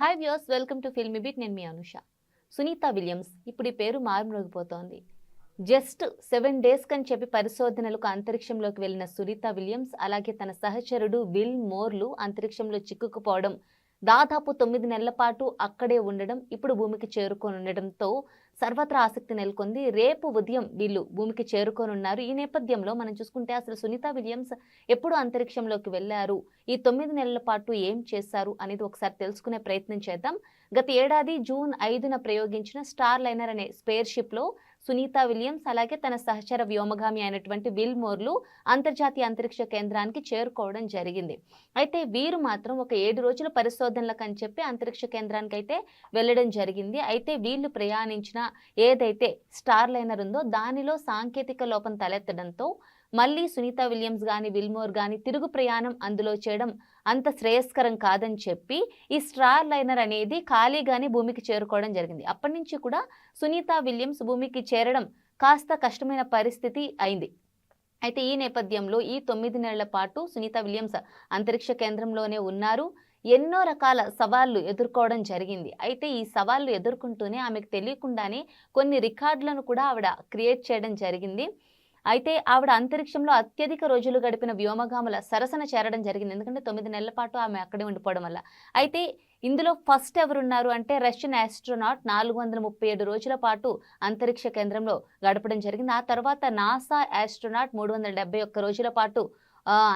Hi views welcome to Filmibeat నేను మీ Anusha. Sunitha Williams ఇప్పుడు ఈ పేరు మారుమ్రోగిపోతోంది. జస్ట్ సెవెన్ డేస్ కని చెప్పి పరిశోధనలకు అంతరిక్షంలోకి వెళ్ళిన సునీత విలియమ్స్ అలాగే తన సహచరుడు విల్ మోర్లు అంతరిక్షంలో చిక్కుకుపోవడం దాదాపు తొమ్మిది నెలల పాటు అక్కడే ఉండడం ఇప్పుడు భూమికి చేరుకొని ఉండడంతో సర్వత్రా ఆసక్తి నెలకొంది. రేపు ఉదయం వీళ్ళు భూమికి చేరుకోనున్నారు. ఈ నేపథ్యంలో మనం చూసుకుంటే అసలు సునీత విలియమ్స్ ఎప్పుడు అంతరిక్షంలోకి వెళ్ళారు? ఈ తొమ్మిది నెలల పాటు ఏం చేశారు అనేది ఒకసారి తెలుసుకునే ప్రయత్నం చేద్దాం. గత ఏడాది జూన్ ఐదున ప్రయోగించిన స్టార్ లైనర్ అనే స్పేర్షిప్లో సునీత విలియమ్స్ అలాగే తన సహచర వ్యోమగామి అయినటువంటి విల్ మోర్లు అంతర్జాతీయ అంతరిక్ష కేంద్రానికి చేరుకోవడం జరిగింది. అయితే వీరు మాత్రం ఒక ఏడు రోజుల పరిశోధనలకు అని చెప్పి అంతరిక్ష కేంద్రానికి అయితే వెళ్ళడం జరిగింది. అయితే వీళ్ళు ప్రయాణించిన ఏదైతే స్టార్ లైనర్ ఉందో దానిలో సాంకేతిక లోపం తలెత్తడంతో మళ్ళీ సునీత విలియమ్స్ కానీ విల్మోర్ కానీ తిరుగు ప్రయాణం అందులో చేయడం అంత శ్రేయస్కరం కాదని చెప్పి ఈ స్టార్ లైనర్ అనేది ఖాళీగానే భూమికి చేరుకోవడం జరిగింది. అప్పటి నుంచి కూడా సునీత విలియమ్స్ భూమికి చేరడం కాస్త కష్టమైన పరిస్థితి అయింది. అయితే ఈ నేపథ్యంలో ఈ తొమ్మిది నెలల పాటు సునీత విలియమ్స్ అంతరిక్ష కేంద్రంలోనే ఉన్నారు. ఎన్నో రకాల సవాళ్ళు ఎదుర్కోవడం జరిగింది. అయితే ఈ సవాళ్ళు ఎదుర్కొంటూనే ఆమెకు తెలియకుండానే కొన్ని రికార్డులను కూడా ఆవిడ క్రియేట్ చేయడం జరిగింది. అయితే ఆవిడ అంతరిక్షంలో అత్యధిక రోజులు గడిపిన వ్యోమగాముల సరసన చేరడం జరిగింది. ఎందుకంటే తొమ్మిది నెలల పాటు ఆమె అక్కడే ఉండిపోవడం వల్ల. అయితే ఇందులో ఫస్ట్ ఎవరున్నారు అంటే రష్యన్ ఆస్ట్రోనాట్ నాలుగు వందల ముప్పై ఏడు రోజుల పాటు అంతరిక్ష కేంద్రంలో గడపడం జరిగింది. ఆ తర్వాత నాసా ఆస్ట్రోనాట్ మూడు వందల డెబ్బై ఒక్క రోజుల పాటు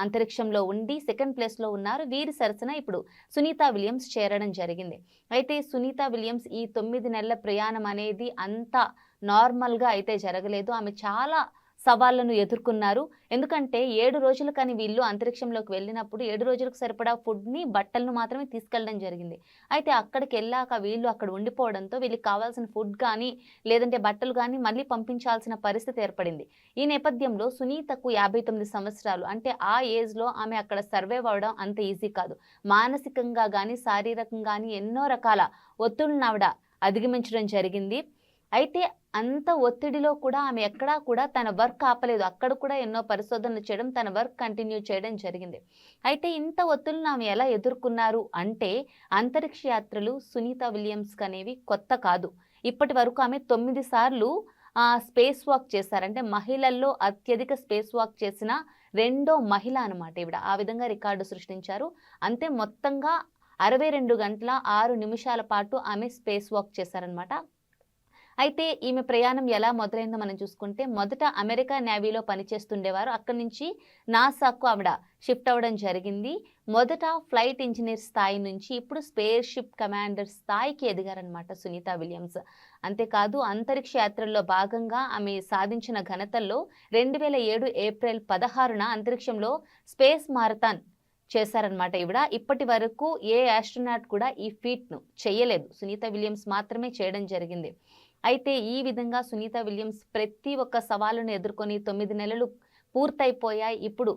అంతరిక్షంలో ఉండి సెకండ్ ప్లేస్లో ఉన్నారు. వీరి సరసన ఇప్పుడు సునీత విలియమ్స్ చేరడం జరిగింది. అయితే సునీత విలియమ్స్ ఈ తొమ్మిది నెలల ప్రయాణం అనేది అంత నార్మల్గా అయితే జరగలేదు. ఆమె చాలా సవాళ్ళను ఎదుర్కొన్నారు. ఎందుకంటే ఏడు రోజులు కానీ వీళ్ళు అంతరిక్షంలోకి వెళ్ళినప్పుడు ఏడు రోజులకు సరిపడా ఫుడ్ని బట్టలను మాత్రమే తీసుకెళ్ళడం జరిగింది. అయితే అక్కడికి వెళ్ళాక వీళ్ళు అక్కడ ఉండిపోవడంతో వీళ్ళకి కావాల్సిన ఫుడ్ కానీ లేదంటే బట్టలు కానీ మళ్ళీ పంపించాల్సిన పరిస్థితి ఏర్పడింది. ఈ నేపథ్యంలో సునీతకు యాభై తొమ్మిది సంవత్సరాలు. అంటే ఆ ఏజ్లో ఆమె అక్కడ సర్వైవ్ అవ్వడం అంత ఈజీ కాదు. మానసికంగా కానీ శారీరకంగా కానీ ఎన్నో రకాల ఒత్తిడిని ఆవిడ అధిగమించడం జరిగింది. అయితే అంత ఒత్తిడిలో కూడా ఆమె ఎక్కడా కూడా తన వర్క్ ఆపలేదు. అక్కడ కూడా ఎన్నో పరిశోధనలు చేయడం తన వర్క్ కంటిన్యూ చేయడం జరిగింది. అయితే ఇంత ఒత్తిడిని ఆమె ఎలా ఎదుర్కొన్నారు అంటే అంతరిక్ష యాత్రలు సునీత విలియమ్స్కి అనేవి కొత్త కాదు. ఇప్పటి వరకు ఆమె తొమ్మిది సార్లు స్పేస్ వాక్ చేశారంటే మహిళల్లో అత్యధిక స్పేస్ వాక్ చేసిన రెండో మహిళ అనమాట ఈవిడ. ఆ విధంగా రికార్డు సృష్టించారు. అంతే మొత్తంగా అరవై రెండు గంటల ఆరు నిమిషాల పాటు ఆమె స్పేస్ వాక్ చేశారనమాట అయితే ఈమె ప్రయాణం ఎలా మొదలైందో మనం చూసుకుంటే మొదట అమెరికా నేవీలో పనిచేస్తుండేవారు. అక్కడి నుంచి నాసాకు ఆవిడ షిఫ్ట్ అవ్వడం జరిగింది. మొదట ఫ్లైట్ ఇంజనీర్ స్థాయి నుంచి ఇప్పుడు స్పేస్ షిప్ కమాండర్ స్థాయికి ఎదిగారనమాట సునీత విలియమ్స్. అంతేకాదు అంతరిక్ష యాత్రల్లో భాగంగా ఆమె సాధించిన ఘనతల్లో రెండు వేల ఏడు ఏప్రిల్ పదహారున అంతరిక్షంలో స్పేస్ మారథాన్ చేశారనమాట ఈవిడ. ఇప్పటి వరకు ఏ ఆస్ట్రోనాట్ కూడా ఈ ఫీట్ను చేయలేదు. సునీత విలియమ్స్ మాత్రమే చేయడం జరిగింది. అయితే ఈ విధంగా సునీత విలియమ్స్ ప్రతి ఒక్క సవాలును ఎదుర్కొని తొమ్మిది నెలలు పూర్తయిపోయాయి. ఇప్పుడు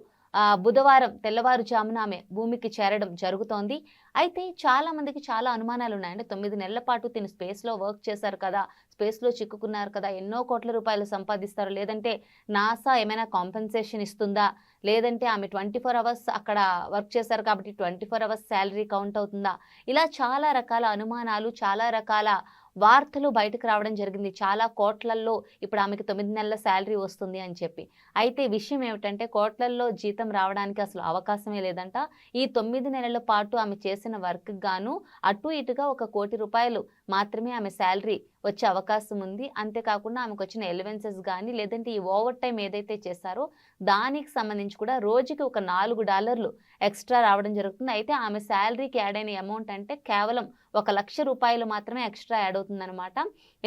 బుధవారం తెల్లవారుజామున ఆమె భూమికి చేరడం జరుగుతోంది. అయితే చాలా మందికి చాలా అనుమానాలు ఉన్నాయండి. తొమ్మిది నెలల పాటు తిను స్పేస్లో వర్క్ చేశారు కదా స్పేస్లో చిక్కుకున్నారు కదా ఎన్నో కోట్ల రూపాయలు సంపాదిస్తారు. లేదంటే నాసా ఏమైనా కాంపెన్సేషన్ ఇస్తుందా? లేదంటే ఆమె ట్వంటీ ఫోర్ అవర్స్ అక్కడ వర్క్ చేశారు కాబట్టి twenty four hours salary count అవుతుందా? ఇలా చాలా రకాల అనుమానాలు చాలా రకాల వార్తలు బయటకు రావడం జరిగింది. చాలా కోట్లల్లో ఇప్పుడు ఆమెకి తొమ్మిది నెలల శాలరీ వస్తుంది అని చెప్పి. అయితే విషయం ఏమిటంటే కోట్లల్లో జీతం రావడానికి అసలు అవకాశమే లేదంట. ఈ తొమ్మిది నెలల పాటు ఆమె చేసిన వర్క్ గాను అటు ఇటుగా ఒక కోటి రూపాయలు మాత్రమే ఆమె శాలరీ వచ్చే అవకాశం ఉంది. అంతేకాకుండా ఆమెకు వచ్చిన ఎలివెన్సెస్ కానీ లేదంటే ఈ ఓవర్ టైం ఏదైతే చేశారో దానికి సంబంధించి కూడా రోజుకి ఒక నాలుగు డాలర్లు ఎక్స్ట్రా రావడం జరుగుతుంది. అయితే ఆమె శాలరీకి యాడ్ అయిన అమౌంట్ అంటే కేవలం ఒక లక్ష రూపాయలు మాత్రమే ఎక్స్ట్రా యాడ్ అవుతుందన్నమాట.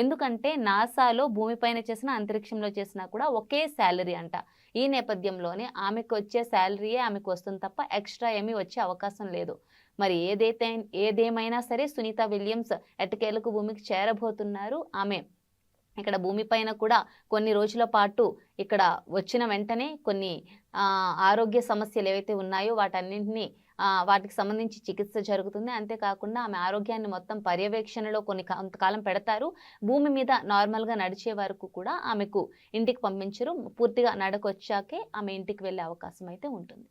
ఎందుకంటే నాసాలో భూమిపైన చేసిన అంతరిక్షంలో చేసినా కూడా ఒకే శాలరీ అంట. ఈ నేపథ్యంలోనే ఆమెకు వచ్చే శాలరీయే ఆమెకు వస్తుంది తప్ప ఎక్స్ట్రా ఏమీ వచ్చే అవకాశం లేదు. మరి ఏదైతే ఏదేమైనా సరే సునీత విలియమ్స్ ఎట్టకేలకు భూమికి చేరబోతున్నారు. ఆమె ఇక్కడ భూమిపైన కూడా కొన్ని రోజుల పాటు ఇక్కడ వచ్చిన వెంటనే కొన్ని ఆరోగ్య సమస్యలు ఏవైతే ఉన్నాయో వాటన్నింటినీ వాటికి సంబంధించి చికిత్స జరుగుతుంది. అంతేకాకుండా ఆమె ఆరోగ్యాన్ని మొత్తం పర్యవేక్షణలో కొన్ని కొంతకాలం పెడతారు. భూమి మీద నార్మల్గా నడిచే వరకు కూడా ఆమెకు ఇంటికి పంపించరు. పూర్తిగా నడకొచ్చాకే ఆమె ఇంటికి వెళ్ళే అవకాశం అయితే ఉంటుంది.